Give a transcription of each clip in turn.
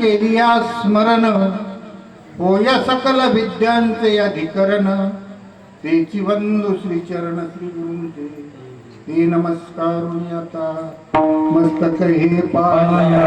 केलिया स्मरण. होय सकल विद्यांचे अधिकरण. तेची वंदू श्रीचरण श्री गुरूंचे ते नमस्कार आता मस्तक हे पाया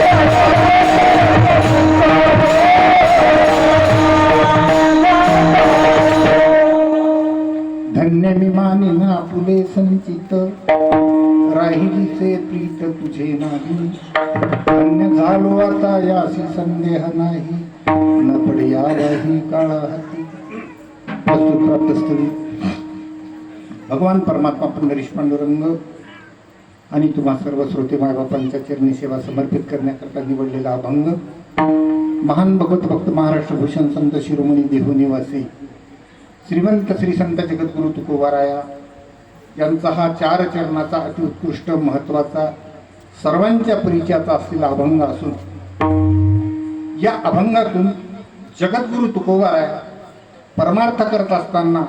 धन्य मी मानिन आपुले संचित. राहिलीचे प्रीत तुझे नाही. धन्य झालो आता यासी संदेह नाही. न पडे यावाही काळा हाती. वस्तू प्राप्तस्थळी भगवान परमात्मा पंढरीश पांडुरंग आणि तुम्हा सर्व श्रोते मायबापांच्या चरणी सेवा समर्पित करण्याकरता निवडलेला अभंग. महान भगवत भक्त महाराष्ट्र भूषण संत शिरोमणी देहू निवासी श्रीमंत श्री संत जगद्गुरु तुकोबाराया यांचा हा चार चरणाचा अतिउत्कृष्ट महत्त्वाचा सर्वांच्या परिचयाचा असलेला अभंग असून या अभंगातून जगद्गुरु तुकोबाराया परमार्थ करत असताना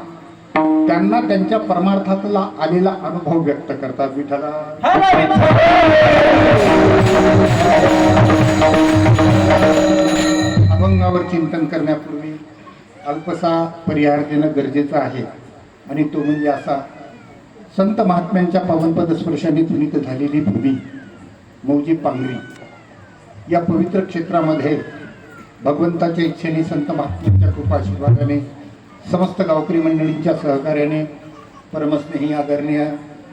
त्यांना त्यांच्या परमार्थातला आलेला अनुभव व्यक्त करतात विठ्ठला. अभंगावर चिंतन करण्यापूर्वी अल्पसा परिहार देणं गरजेचं आहे. आणि तो म्हणजे असा संत महात्म्यांच्या पावनपद स्पर्शाने पुनीत झालेली भूमी मौजी पांगरी. या पवित्र क्षेत्रामध्ये भगवंताच्या इच्छेने संत महात्म्यांच्या कृपाशीर्वादाने समस्त गावकरी मंडळींच्या सहकार्याने परमस्नेही आदरणीय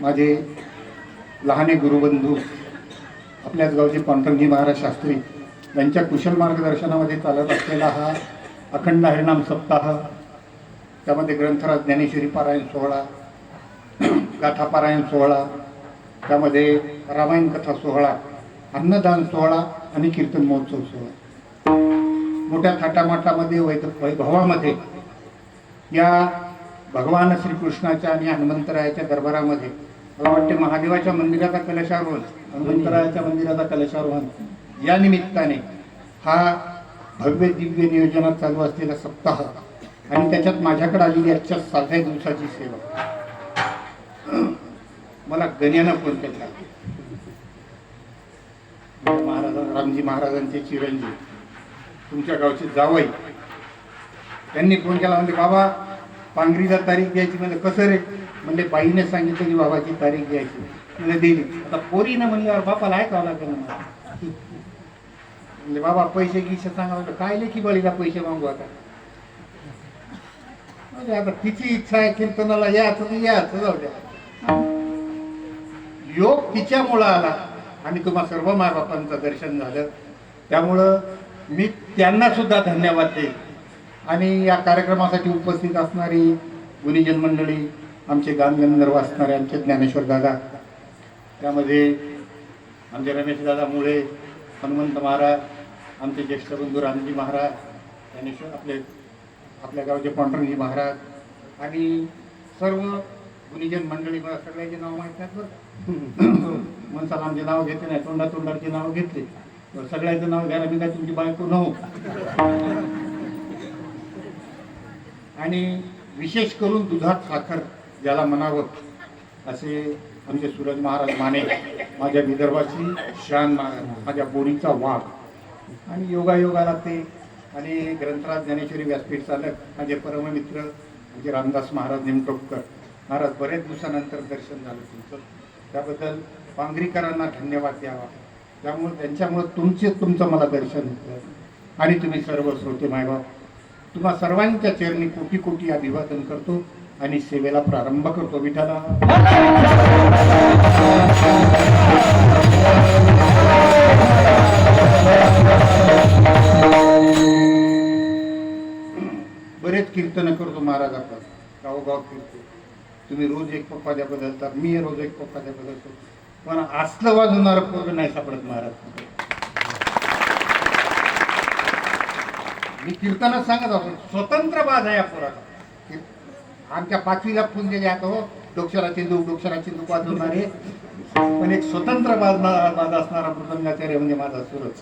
माझे लहाने गुरुबंधू आपल्याच गावचे पांडुरंगी महाराज शास्त्री यांच्या कुशल मार्गदर्शनामध्ये चालत असलेला हा अखंड हरिनाम सप्ताह त्यामध्ये ग्रंथराज ज्ञानेश्वरी पारायण सोहळा गाथापारायण सोहळा त्यामध्ये रामायण कथा सोहळा अन्नदान सोहळा आणि कीर्तन महोत्सव सोहळा. मोठ्या थाटामाटामध्ये वैद वैभवामध्ये या भगवान श्रीकृष्णाच्या आणि हनुमंतरायाच्या दरबारामध्ये मला वाटते महादेवाच्या मंदिराचा कलशारोहण हनुमंतरायाच्या मंदिराचा कलशारोहण या निमित्ताने हा भव्य दिव्य नियोजनात चालू असलेला सप्ताह आणि त्याच्यात माझ्याकडे आलेली आजच्या साध्या दिवसाची सेवा. मला गण्यानं फोन केला. महाराज रामजी महाराजांचे चिरंजीव तुमच्या गावचे जावई त्यांनी फोन केला. म्हणजे बाबा पांगरीला तारीख द्यायची म्हणजे कसं रे? म्हणजे बाईने सांगितलं की बाबाची तारीख द्यायची म्हणजे दिली आता पोरीनं म्हणल्यावर बापाला ऐकावं लागेल मला. म्हणजे बाबा पैसे गिसे सांगा म्हटलं काय लेखी बळीला पैसे मागू आता? म्हणजे आता तिची इच्छा आहे कीर्तनाला याच याच जाऊ द्या. योग तिच्यामुळं आला. आणि तुम्हा सर्व मायबापांचं दर्शन झालं. त्यामुळं मी त्यांना सुद्धा धन्यवाद देईन. आणि या कार्यक्रमासाठी उपस्थित असणारी गुनिजन मंडळी आमचे गानगंधर्व असणारे आमचे ज्ञानेश्वर दादा त्यामध्ये आमचे रमेश दादा मुळे हनुमंत महाराज आमचे ज्येष्ठ बंधू रामजी महाराज ज्ञानेश्वर आपले आपल्या गावचे पांडुरंगजी महाराज आणि सर्व गुणीजन मंडळी मला सगळ्याचे नाव माहीत नाहीत बरं मनसाला आमचे नाव घेतले नाही तोंडा तोंडाचे नाव घेतले. तर सगळ्याचं नाव घ्यायला मी काय तुमची बायको नव्हो. आणि विशेष करून दुधात साखर ज्याला म्हणावं असे आमचे सूरज महाराज माने माझ्या विदर्भाची शान महाराज माझ्या बोरीचा वाघ. आणि योगायोगाला ते आणि ग्रंथराज ज्ञानेश्वरी व्यासपीठ चालक माझे परममित्र म्हणजे रामदास महाराज निमटोपकर महाराज बरेच दिवसानंतर दर्शन झालं तुमचं. त्याबद्दल पांगरीकरांना धन्यवाद द्यावा. त्यामुळे त्यांच्यामुळं तुमचे तुमचं मला दर्शन होतं. आणि तुम्ही सर्व श्रोते मायबाप तुम्हा सर्वांच्या चरणी कोटी कोटी अभिवादन करतो आणि सेवेला प्रारंभ करतो. विठाला बरेच कीर्तन करतो महाराज आपण. गावोगाव कीर्तन. तुम्ही रोज एक पप्पाद्या बदलतात मी रोज एक पप्पाद्या बदलतो. पण असलं वाजवणारं पोर नाही सापडत महाराज. मी कीर्तनात सांगत आहोत स्वतंत्र बाज आहे या पोराचा. आमच्या पाचवीला फुल गेले आता हो डोक्षराचे दुःख डोक्षराचे दुःख वाजवणारे. पण एक स्वतंत्र बाज बाज असणारा मृदंगाचार्य म्हणजे माझा सूरज.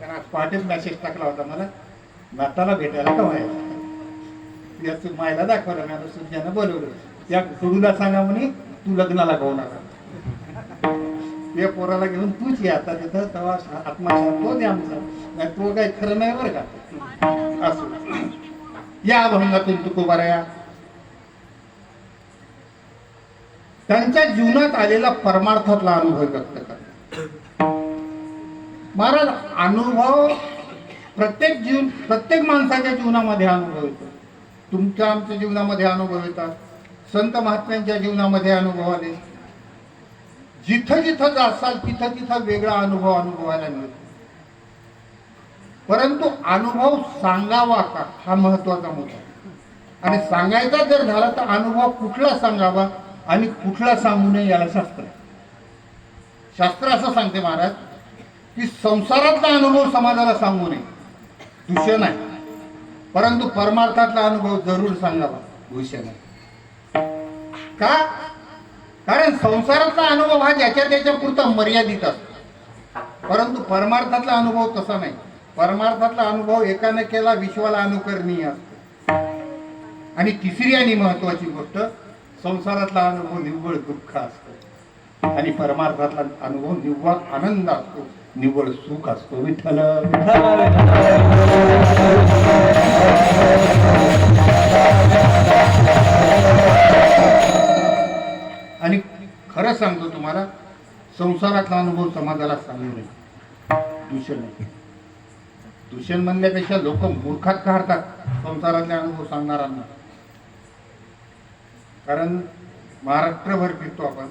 कारण आज पहाटेच मॅसेज टाकला होता मला नाताला भेटायला कमायला व्हायला? याच मायला दाखवलं मी आता बोलवलं. या सोडूला सांगा म्हणे तू लग्नाला गाऊ या पोराला घेऊन तूच ये आता तिथं तेव्हा आत्मा तो दे आमचा? नाही तो काही खरं नाही बरं का? असं. या अभंगातून तुकोबाराया त्यांच्या जीवनात आलेला परमार्थातला अनुभव व्यक्त करतात महाराज अनुभव प्रत्येक जीवन प्रत्येक माणसाच्या जीवनामध्ये अनुभव येतो. तुमच्या आमच्या जीवनामध्ये अनुभव येतात. संत महात्म्यांच्या जीवनामध्ये अनुभव आले. जिथं जिथं जासाल तिथं तिथं वेगळा अनुभव अनुभवायला मिळतो. परंतु अनुभव सांगावा का? हा महत्त्वाचा मुद्दा आणि सांगायचा जर झाला तर अनुभव कुठला सांगावा? आणि कुठला सांगू नये याला शास्त्र. शास्त्र असं सांगते महाराज की संसारातला अनुभव समाजाला सांगू नये. दूषण आहे परंतु परमार्थातला अनुभव जरूर सांगावा. भूषण आहे का? कारण संसारातला अनुभव हा ज्याच्या त्याच्या पुरता मर्यादित असतो. परंतु परमार्थातला अनुभव तसा नाही. परमार्थातला अनुभव एकाने केला विश्वाला अनुकरणीय असतो. आणि तिसरी आणि महत्वाची गोष्ट संसारातला अनुभव निव्वळ दुःख असतो. आणि परमार्थातला अनुभव निव्वळ आनंद असतो. निव्वळ सुख असतो. विठ्ठल. आणि खरं सांगतो तुम्हाला संसारातला अनुभव समाजाला सांगू नये. दूषण दूषण म्हणल्यापेक्षा लोक मूर्खात काढतात संसारातले अनुभव सांगणाऱ्यांना. कारण महाराष्ट्रभर फिरतो आपण.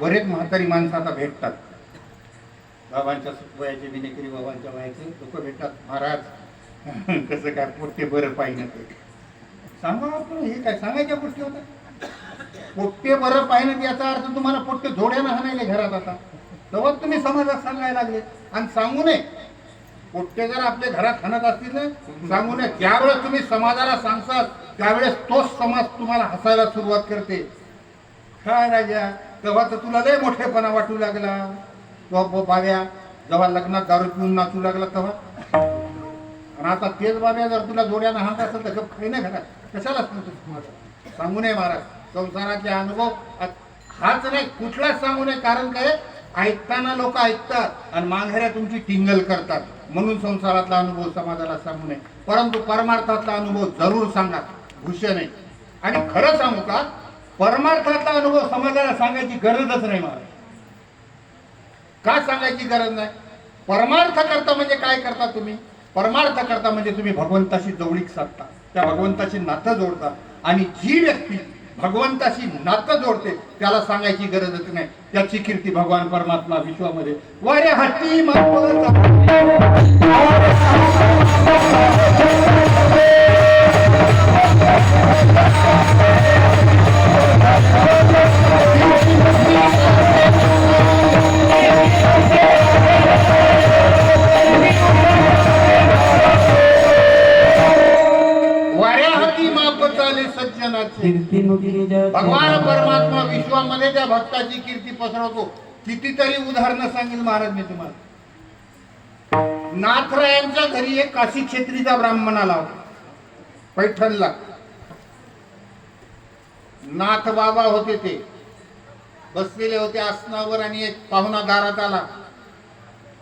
बरेच म्हातारी माणसं आता भेटतात. बाबांच्या वयाचे विनेकरी बाबांच्या वयाचे लोक भेटतात. महाराज कसं काय पोट्टे बरं पाहिजे ते. सांगा आपण हे काय सांगायच्या गोष्टी होत्या पोट्टे बरं पाहिजे याचा अर्थ तुम्हाला पोट्टे जोड्यानं हाणायले घरात आता. तेव्हा तुम्ही समाजात सांगायला लागले. आणि सांगू नये. पोट्टे जर आपल्या घरात हाणत असतील ना सांगू नये ज्यावेळेस तुम्ही समाजाला सांगसाल त्यावेळेस तोच समाज तुम्हाला हसायला सुरुवात करते. काय राजा तेव्हा तर तुला लय मोठेपणा वाटू लागला. तो बाब्या जेव्हा लग्नात दारू पिऊन नाचू लागला तेव्हा. आणि आता तेच बाब्या जर तुला जोड्यानं हात असेल तर गप खाई नाही घरात. कशाला सांगतो तुम्हाला. सांगू नये महाराज संसाराचे अनुभव हाच नाही कुठलाच सांगू नये. कारण काय? ऐकताना लोक ऐकतात आणि मांघऱ्या तुमची टिंगल करतात. म्हणून संसारातला अनुभव समाजाला सांगू नये. परंतु परमार्थातला अनुभव जरूर सांगा. भूषण आहे आणि खरं सांगू का? परमार्थातला अनुभव समाजाला सांगायची गरजच नाही मला. का सांगायची गरज नाही? परमार्थ करता म्हणजे काय करता तुम्ही? परमार्थ करता म्हणजे तुम्ही भगवंताशी जवळीक साधता. त्या भगवंताशी नातं जोडता. आणि जी व्यक्ती भगवंताशी नातं जोडते त्याला सांगायची गरजच नाही. त्याची कीर्ती भगवान परमात्मा विश्वामध्ये. वारे हत्ती वाऱ्या सज्जनाचे भगवान परमात्मा विश्वामध्ये त्या भक्ताची कीर्ती पसरवतो. कितीतरी उदाहरणं सांगेल महाराज मी तुम्हाला. नाथरायांच्या घरी एक काशी क्षेत्रीचा ब्राह्मण आला होता. पैठणला. नाथ बाबा होते ते. बसलेले होते आसनावर आणि एक पाहुणा दारात आला.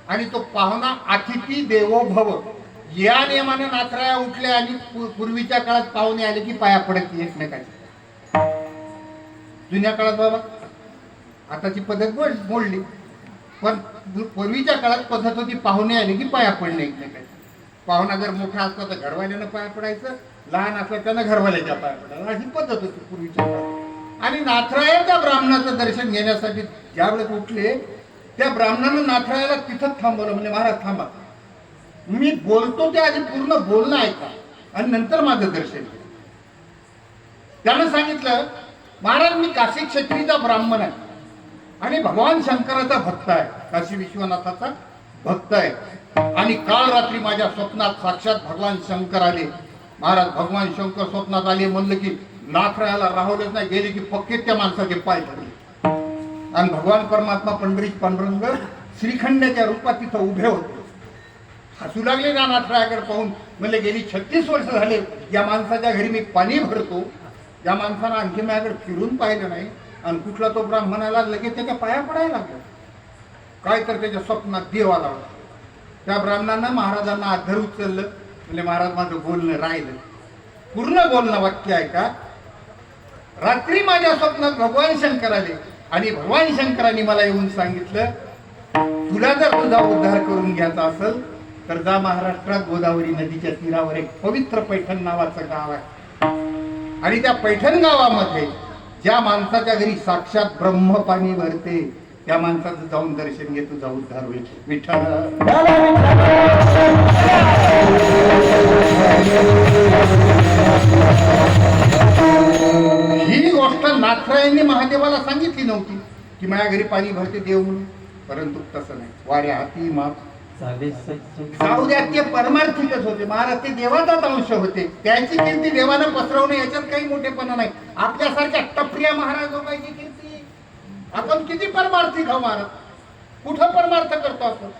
आणि तो पाहुणा अतिथी देवो भव या नियमानं नाथराया उठल्या आणि पूर्वीच्या काळात पाहुणे आले की पाया पडत एकमेकाची जुन्या काळात बाबा आताची पद्धत मोडली. पण पूर्वीच्या काळात पद्धत होती पाहुणे आले की पाया पडणे एकमेकाची पाहुणा जर मोठा असला तर घरवाल्यानं पाया पडायचं लहान असलं त्यानं घरवाल्याच्या पाया पडायला अशी पद्धत होती पूर्वीच्या काळात. आणि नाथरायाच्या ब्राह्मणाचं दर्शन घेण्यासाठी ज्यावेळेस उठले त्या ब्राह्मणानं नाथरायाला तिथंच थांबवलं म्हणजे महाराज थांबा. मी बोलतो ते आधी पूर्ण बोलणं ऐका. आणि नंतर माझं दर्शन घ्या. त्यानं सांगितलं महाराज मी काशी क्षेत्रीचा ब्राह्मण आहे. आणि भगवान शंकराचा भक्त आहे. काशी विश्वनाथाचा भक्त आहे. आणि काल रात्री माझ्या स्वप्नात साक्षात भगवान शंकर आले. महाराज भगवान शंकर स्वप्नात आले म्हणलं की नाथरायाला राहवलंच नाही. गेले की पक्के त्या माणसाचे पाय धरले आणि भगवान परमात्मा पंढरीश पांडुरंग श्रीखंडाच्या रूपात तिथं उभे होते. हसू लागले ना नाथरायाकडे पाहून. म्हणले गेली छत्तीस वर्ष झाले या माणसाच्या घरी मी पाणी भरतो. या माणसानं आणखी माझ्याकडे फिरून पाहिलं नाही. आणि कुठला तो ब्राह्मणाला लगेच त्याच्या पाया पडायला लागला काय तर त्याच्या स्वप्नात देव आला होता. त्या ब्राह्मणांना महाराजांना अधर उचललं. म्हणजे महाराज माझं बोलणं राहिलं. पूर्ण बोलणं वाक्य आहे का रात्री माझ्या स्वप्नात भगवान शंकर आले आणि भगवान शंकरांनी मला येऊन सांगितलं तुला जर तुझा उद्धार करून घ्यायचा असेल तर जा महाराष्ट्रात गोदावरी नदीच्या तीरावर एक पवित्र पैठण नावाचं गाव आहे. आणि त्या पैठण गावामध्ये ज्या माणसाच्या घरी साक्षात ब्रह्म पाणी भरते त्या माणसाचं जाऊन दर्शन घेतो जाऊ उद्धार होईल. विठ्ठल. ही गोष्ट नाथरायांनी महादेवाला सांगितली नव्हती की माझ्या घरी पाणी भरते देव म्हणून. परंतु तसं नाही. वाऱ्या हाती माप. ते परमार्थिकच होते. महाराज ते देवाचाच अंश होते. त्याची कीर्ती देवानं पसरवणं याच्यात काही मोठेपणा नाही. आपल्यासारख्या टपरिया महाराज लोकांची कीर्ती. आपण किती परमार्थिक आहो महाराज. कुठं परमार्थ करतो आपण?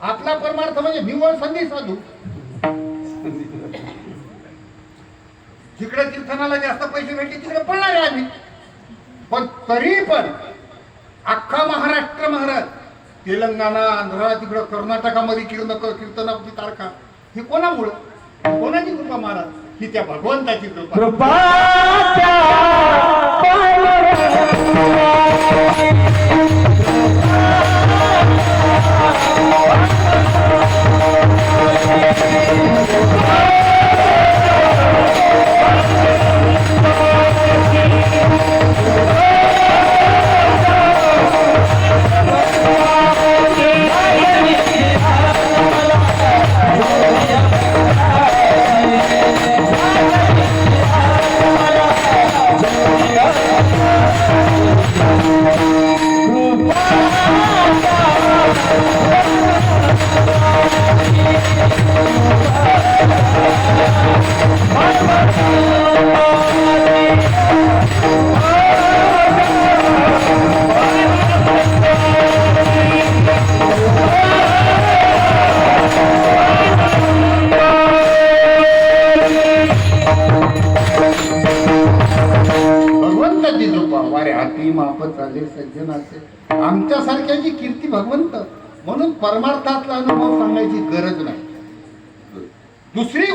आपला परमार्थ म्हणजे निव्वळ संधी साधू. जिकडे कीर्तनाला जास्त पैसे भेटले तिकडे पडणार आहे आम्ही. पण तरी पण अख्खा महाराष्ट्र महाराज तेलंगणा आंध्रा तिकडं कर्नाटकामध्ये कीर्तन कीर्तनाची तारखा. हे कोणामुळं? कोणाची कृपा महाराज? ही त्या भगवंताची कृपा.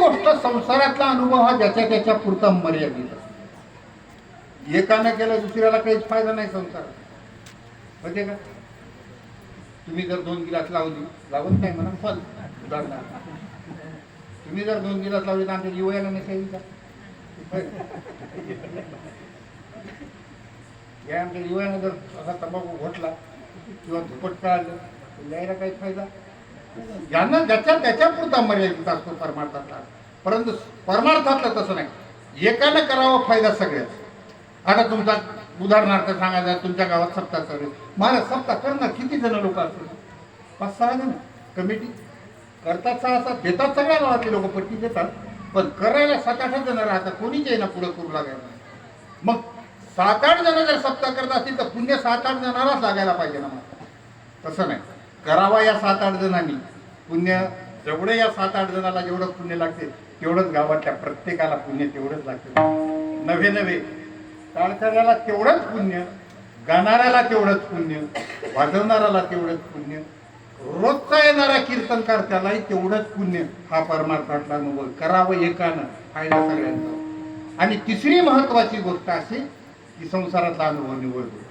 गोष्ट संसारातला अनुभव हा ज्याच्या त्याच्या पुरता मर्यादित असतो. एकानं केलं दुसऱ्याला काहीच फायदा नाही संसारात. म्हणजे का? तुम्ही जर दोन गिलास लावली लावत नाही म्हणा फल उदाहरणार्थ. तुम्ही जर दोन गिलास लावली तर आमच्या जीवयाला नसेल का? या आमच्या जीवानं जर असा तंबाखू घोटला किंवा धुपट काढलं तर यायला काही फायदा? यांना ज्याच्या त्याच्या पुरता मर्यादित असतो परमार्थातला. परंतु परमार्थातलं तसं नाही. एकानं करावा फायदा सगळ्याच. आता तुमचा उदाहरणार्थ सांगायचं तुमच्या गावात सप्ताह चालू मला सप्ताह करणार किती जण लोक असतील? पाच सहा जण. कमिटी. करतात सहा सात. देतात सगळ्या गावातले लोक पट्टी देतात पण करायला सात आठ जण राहतात. कोणीच येईना पुढं करू लागायला. मग सात आठ जण जर सप्ताह करत असतील तर पुण्य सात आठ जणांनाच लागायला पाहिजे ना मग तसं नाही. करावा या सात आठ जणांनी. पुण्य जेवढं या सात आठ जणाला जेवढं पुण्य लागते तेवढंच गावातल्या प्रत्येकाला पुण्य तेवढंच लागते. नव्हे नवे टाळकऱ्याला तेवढंच पुण्य गाणाऱ्याला तेवढंच पुण्य वाजवणाऱ्याला तेवढंच पुण्य रोजचा येणारा कीर्तनकार त्यालाही तेवढंच पुण्य हा परमार्थातला अनुभव. करावं एकानं फायदा सगळ्यांचा. आणि तिसरी महत्वाची गोष्ट अशी की संसारातला अनुभव निवडतो.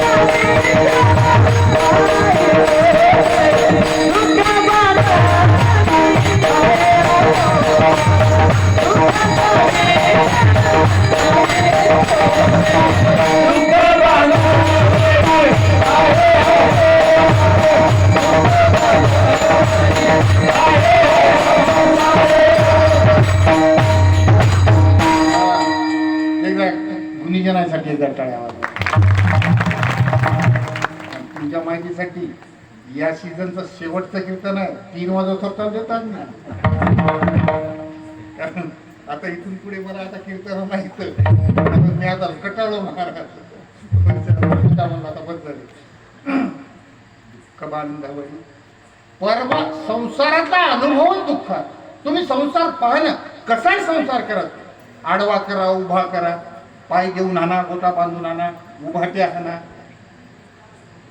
पाय घेऊन आणा गोटा बांधून आणा उभाट्या आणा.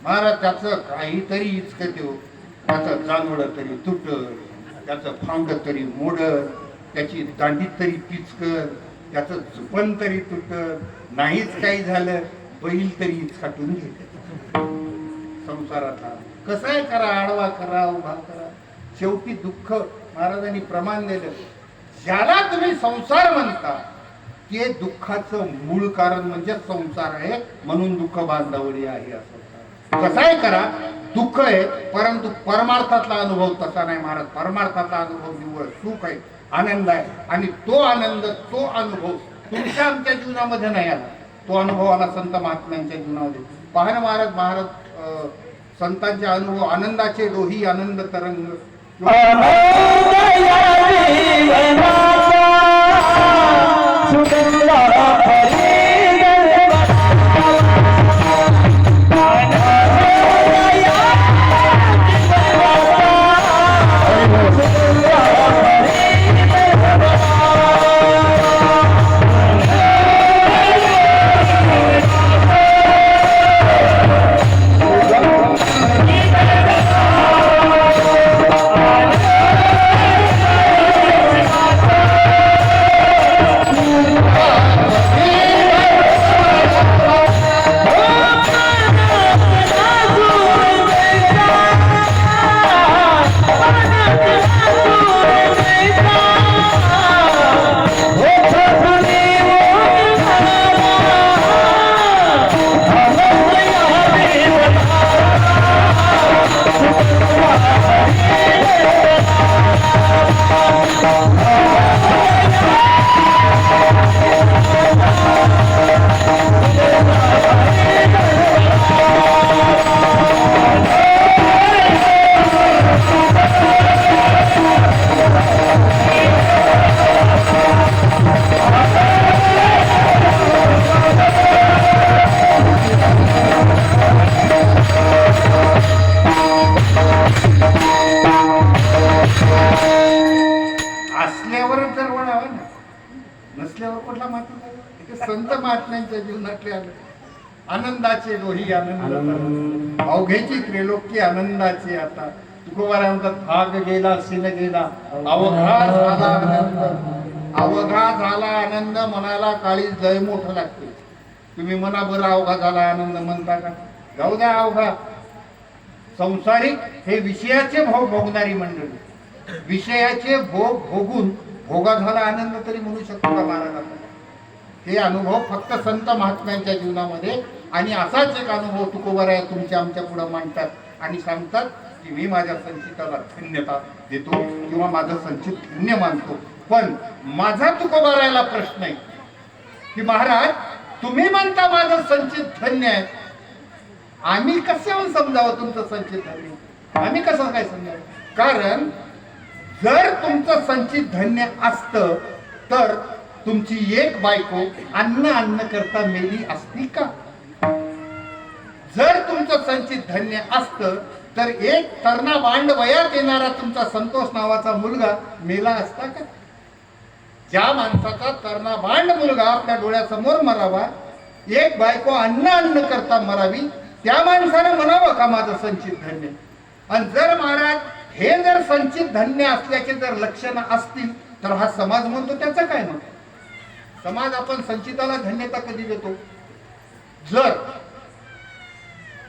महाराज त्याचं काहीतरी इचक देऊ त्याचं जानवड तरी तुट त्याचं फांड तरी मोड त्याची दांडी तरी पिचकर त्याचं झुपण तरी तुट नाहीच काही झालं बैल तरी इचकाटून घेत संसारातला कसाय करा आडवा करा उभा करा. शेवटी दुःख महाराजांनी प्रमाण दिलं. ज्याला तुम्ही संसार म्हणता ते दुःखाचं मूळ कारण म्हणजे संसार आहे म्हणून दुःख बांधावडी आहे असं. कसाही करा दुःख आहे परंतु परमार्थातला अनुभव तसा नाही महाराज. परमार्थातला अनुभव निव्वळ सुख आहे आनंद आहे. आणि तो आनंद तो अनुभव तुमच्या आमच्या जीवनामध्ये नाही आला. तो अनुभव आला संत महात्म्यांच्या जीवनामध्ये. पहा ना महाराज महाराज अं, संतांचे अनुभव आनंदाचे रोही आनंद तरंग. तुम्ही अवघा झाला आनंद म्हणता का? जाऊ द्या अवघा. संसारिक हे विषयाचे भाव भोगणारी मंडळी. विषयाचे भोग भोगून भोगा झाला आनंद तरी म्हणू शकतो का महाराजांना? हे अनुभव फक्त संत महात्म्यांच्या जीवनामध्ये आणि असाच एक अनुभव तुकोबाराया तुमच्या आमच्या पुढे मांडतात आणि सांगतात की मी माझ्या संचिताला धन्यता देतो किंवा माझं संचित धन्य मानतो. पण माझा तुकोबारायला प्रश्न आहे की महाराज तुम्ही म्हणता माझं संचित धन्य आहे. आम्ही कसे हो समजावं तुमचं संचित धन्य? आम्ही कसं काय समजावं? कारण जर तुमचं संचित धन्य असतं तर तुमची एक बायको अन्न अन्न करता मेली असती का? जर तुमचं संचित धन्य असतं तर एक तरणा बांड वयात येणारा तुमचा संतोष नावाचा मुलगा मेला असता का? ज्या माणसाचा तरणा बांड मुलगा आपल्या डोळ्यासमोर मरावा एक बायको अन्न अन्न करता मरावी त्या माणसानं म्हणावं का माझं संचित धन्य? आणि जर महाराज हे जर संचित धन्य असल्याचे जर लक्षणं असतील तर हा समाज म्हणतो त्याचं काय मग? समाज आपण संचिताला धन्यता कधी देतो? जर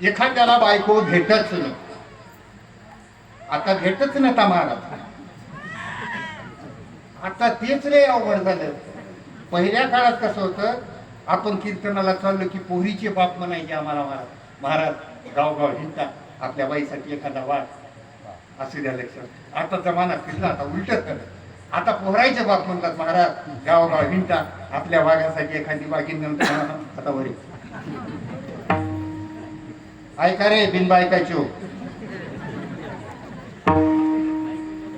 एखाद्याला बायको भेटच नाही. आता भेटच नव्हता महाराज. आता तेच रे अवघड झालं. पहिल्या काळात कसं होतं आपण कीर्तनाला चाललो की पोरीचे बाप म्हणायचे आम्हाला महाराज महाराज गावगाव हिंता आपल्या बाईसाठी एखादा वाट असू द्या लक्षात. आता जमाना फिरला आता उलट झालं. आता पोहरायचे बाप म्हणतात महाराज गावगाव हिंडता आपल्या वाघासाठी एखादी वाघीन नंतर आता वरी. ऐका रे बिनबायकाची. हो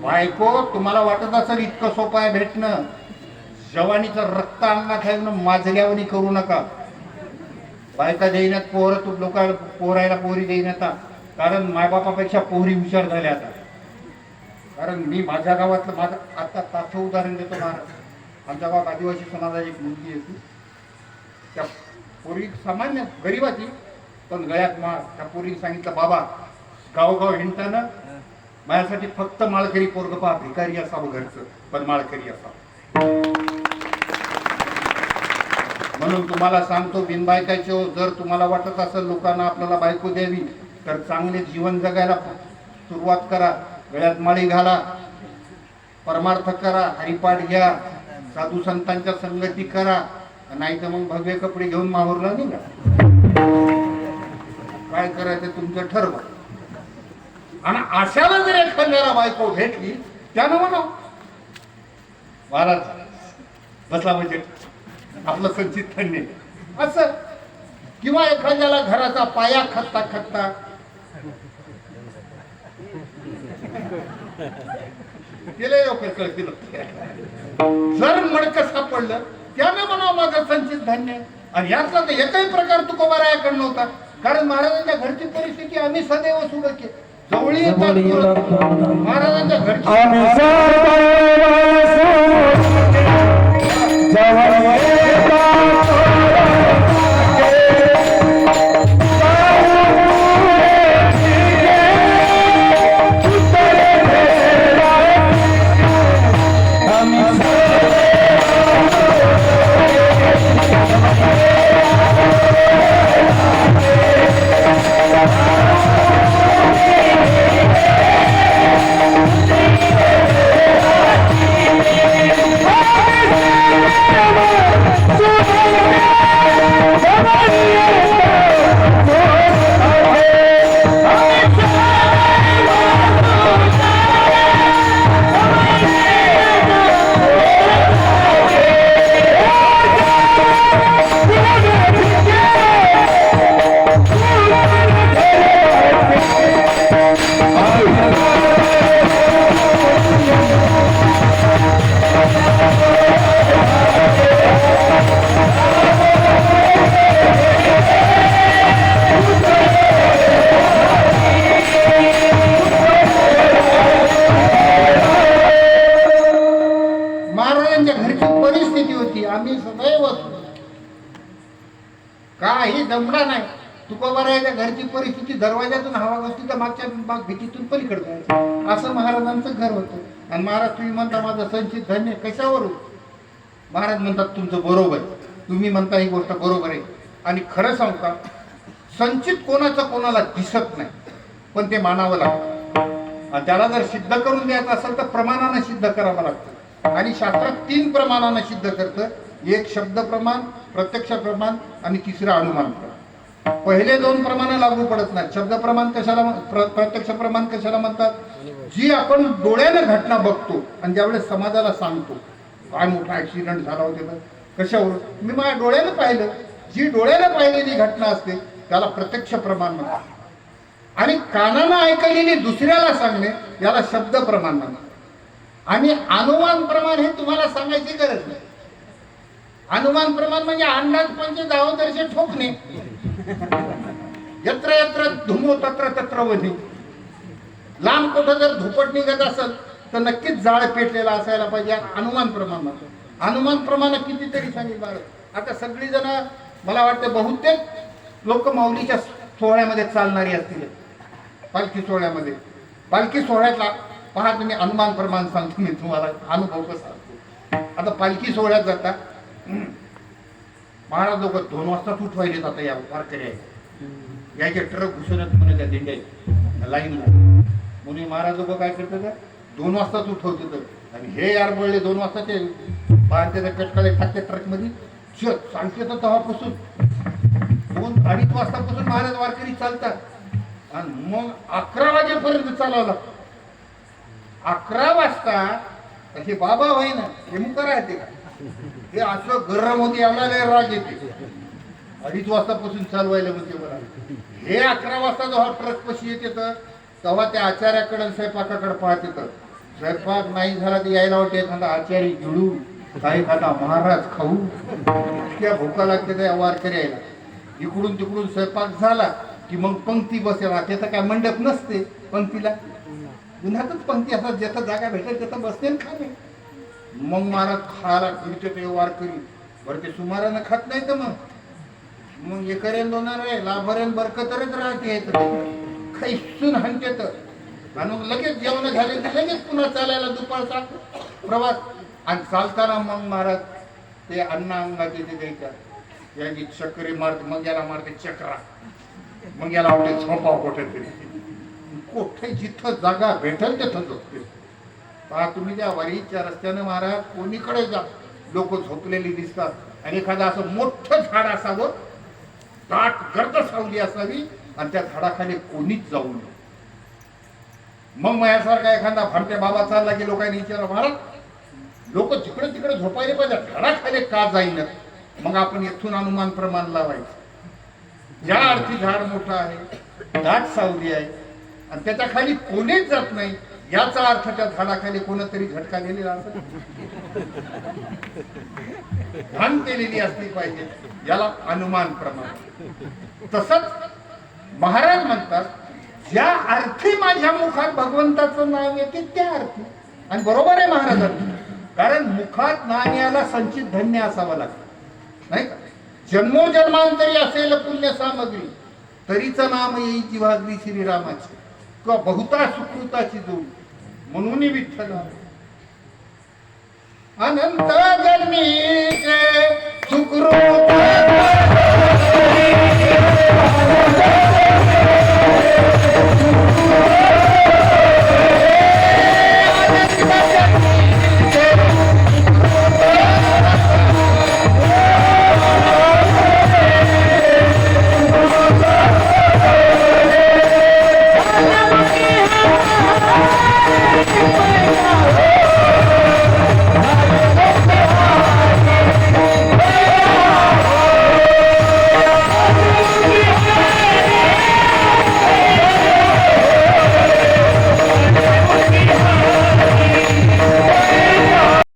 बायको तुम्हाला वाटत असेल इतकं सोपं आहे भेटणं. जवानीचं रक्त आणला खायनं माझल्यावणी करू नका. बायका देईनात पोहर तू लोक पोरायला पोरी आता कारण मायबापापेक्षा पोहरी हुशार झाल्या आता. कारण मी माझ्या गावातलं माझं आता ताचं उदाहरण देतो महाराज. आमच्या गावात आदिवासी समाजाची एक मुलगी आहे ती. त्या पोरी सामान्य गरीबाची पण गळ्यात मार त्या पोरीने सांगितलं बाबा गावगाव हिंडताना माझ्यासाठी फक्त माळकरी पोरग पहा भिकारी असावं घरचं पण माळकरी असावं. म्हणून तुम्हाला सांगतो बिनबायकाचे हो, जर तुम्हाला वाटत असेल लोकांना आपल्याला बायको द्यावी तर चांगले जीवन जगायला सुरुवात करा. गळ्यात माळी घाला. परमार्थ करा. हरिपाठ घ्या. साधू संतांच्या संगती करा. नाही तर मग भगवे कपडे घेऊन माहूरला निघा. काय करायचं तुमचं ठरवा. आणि अशाला जर एखाद्याला बायको भेटली त्यानं म्हणा महाराज बसला म्हणजे आपलं संचित धन्य असं किंवा एखाद्याला घराचा पाया खत्ता खत्ता केले कळतील जर मडकं सापडलं त्यानं म्हणा माझं संचित धान्य आणि यातला तर एकही प्रकार तुकोबारायाकडे नव्हता. कारण महाराजांच्या घरची परिस्थिती आम्ही सदैव सुडके महाराजांच्या घरची काही दमडा नाही. तुकोबारायाच्या घरची परिस्थिती दरवाजातून हवा गोष्टी तर मागच्या माग भीतीतून पलीकडे जायचं. असं महाराजांचं घर होतं. आणि महाराज तुम्ही म्हणता माझं संचित धन्य कशावरून? महाराज म्हणतात तुमचं बरोबर तुम्ही म्हणता ही गोष्ट बरोबर आहे. आणि खरं सांगता संचित कोणाचं कोणाला दिसत नाही. पण ते मानावं लागतं. आणि त्याला जर सिद्ध करून द्यायचं असेल तर प्रमाणानं सिद्ध करावं लागतं. आणि शास्त्रात तीन प्रमाणानं सिद्ध करतं. एक शब्द प्रमाण प्रत्यक्ष प्रमाण आणि तिसरं अनुमान प्रमाण. पहिले दोन प्रमाण लागू पडत नाहीत. शब्द प्रमाण कशाला प्र- प्रत्यक्ष प्रमाण कशाला म्हणतात? जी आपण डोळ्यानं घटना बघतो आणि ज्यावेळेस समाजाला सांगतो काय मोठा ऍक्सिडेंट झाला होता कशावर? मी माझ्या डोळ्यानं पाहिलं. जी डोळ्यानं पाहिलेली घटना असते त्याला प्रत्यक्ष प्रमाण म्हणतात. आणि कानानं ऐकलेली दुसऱ्याला सांगणे याला शब्द प्रमाण म्हणतात. आणि अनुमान प्रमाण हे तुम्हाला सांगायची गरज नाही. अनुमान प्रमाण म्हणजे अंदाज पंच दर्शन ठोकणे. यत्र यत्र धुमो तत्र तत्र वधी. लांब कुठं जर धुपट निघत असेल तर नक्कीच जाळ पेटलेला असायला पाहिजे अनुमान प्रमाण म्हणतो अनुमान प्रमाण कितीतरी सांगितलं आता सगळी जण मला वाटतं बहुतेक लोक माऊलीच्या सोहळ्यामध्ये चालणारी असतील. पालखी सोहळ्यामध्ये. पालखी सोहळ्यातला पहा तुम्ही अनुमान प्रमाण सांगतो मी तुम्हाला अनुभव कसा आता पालखी सोहळ्यात जाता महाराज लोक दोन वाजताच उठवायचे आता या वारकरी आहे यायचे ट्रक घुसवण्यात म्हणे त्या दिंड्या लाईन मुनी महाराज लोक काय करतात दोन वाजताच उठवते तर आणि हे यार बळले दोन वाजता ते बाहेर त्याच्या पेटकाळे टाकते ट्रकमध्ये शत सांगते तर तेव्हापासून. दोन अडीच वाजतापासून महाराज वारकरी चालतात. आणि मग अकरा वाजेपर्यंत चालावं लागतं अकरा वाजता हे बाबा होय ना हे मुकर आहे ते का? हे असं गरम होते याला लय राग येते. अडीच वाजतापासून चालवायला म्हणते मला. हे अकरा वाजता जेव्हा ट्रक पशी येते तर तेव्हा त्या आचार्याकडे स्वयंपाकाकडे पाहत येतं स्वयंपाक नाही झाला तर यायला वाटते एखादा आचारी गिळू काय एखादा महाराज खाऊ. इतक्या भूका लागते त्या वारकरी यायला. इकडून तिकडून स्वयंपाक झाला की मग पंक्ती बसेल तर काय मंडप नसते पंक्तीला. उन्हातच पंक्ती असतात ज्याचा जागा भेटेल तिथं बसते खाणे मग महाराज खायला फिरते ते वारकरी बरं ते सुमारानं खात नाही तर मग. मग हे दोनार आहे लाभरेल बरकतरच राहते खैसून सुन तर. आणि मग लगेच जेवण झाले की लगेच पुन्हा चालायला दुपारचा प्रवास. आणि चालताना मग महाराज ते अन्न अंगात येते द्यायच्या. याची चक्री मारते मग याला मारते चक्रा. मग याला आवडते झोपा कुठे तरी कुठे जिथं जागा भेटेल तिथं झोपते. पहा तुम्ही त्या वारीच्या रस्त्यानं महाराज कोणीकडे जा लोक झोपलेली दिसतात. आणि एखादं असं मोठं झाड असावं दाट गर्द सावली असावी आणि त्या झाडाखाली कोणीच जाऊ नये. मग माझ्यासारखा एखादा भामट्या बाबा चालला की लोकांनी विचारलं महाराज लोक जिकडे तिकडे झोपायला पाहिजे झाडाखाली का जाईन? मग आपण येथून अनुमान प्रमाण लावायचं. ज्या अर्थी झाड मोठं आहे दाट सावली आहे आणि त्याच्याखाली कोणीच जात नाही. याचा अर्थ त्या झाडाखाली कोणतरी झटका दिलेला असेल? घाण केलेली असली पाहिजे याला अनुमान प्रमाण. तसंच महाराज म्हणतात ज्या अर्थी माझ्या मुखात भगवंताचं नाव येते त्या अर्थी. आणि बरोबर आहे महाराजांनी कारण मुखात नाम याला संचित धन्य असावं लागतं. नाही का? जन्मोजन्मांतरी असेल पुण्य सामग्री तरीचं नाम येई जिवागली श्रीरामाची. किंवा बहुता सुकृताची जोडी. म्हणून विठ्ठल अनंत जन्मी सुकृत